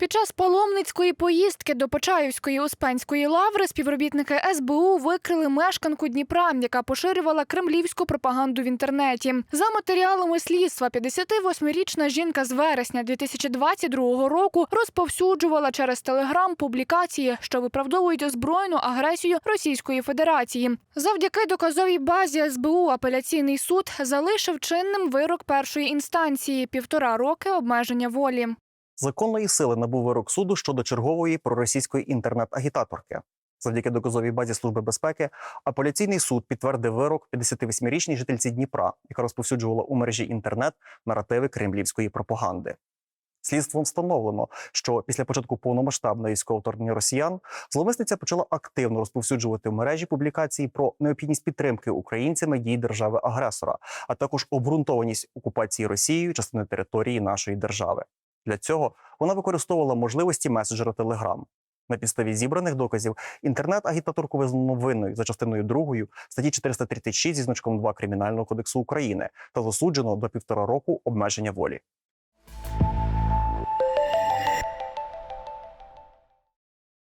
Під час паломницької поїздки до Почаївської Успенської лаври співробітники СБУ викрили мешканку Дніпра, яка поширювала кремлівську пропаганду в інтернеті. За матеріалами слідства, 58-річна жінка з вересня 2022 року розповсюджувала через телеграм публікації, що виправдовують озброєну агресію Російської Федерації. Завдяки доказовій базі СБУ апеляційний суд залишив чинним вирок першої інстанції півтора роки обмеження волі. Законної сили набув вирок суду щодо чергової проросійської інтернет-агітаторки. Завдяки доказовій базі Служби безпеки апеляційний суд підтвердив вирок 58-річній жительці Дніпра, яка розповсюджувала у мережі інтернет наративи кремлівської пропаганди. Слідством встановлено, що після початку повномасштабного військового вторгнення росіян зловмисниця почала активно розповсюджувати в мережі публікації про необхідність підтримки українцями дій держави-агресора, а також обґрунтованість окупації Росією частини території нашої держави. Для цього вона використовувала можливості меседжера Telegram. На підставі зібраних доказів інтернет-агітаторку визнано винною за частиною 2 статті 436 зі значком 2 Кримінального кодексу України та засуджено до півтора року обмеження волі.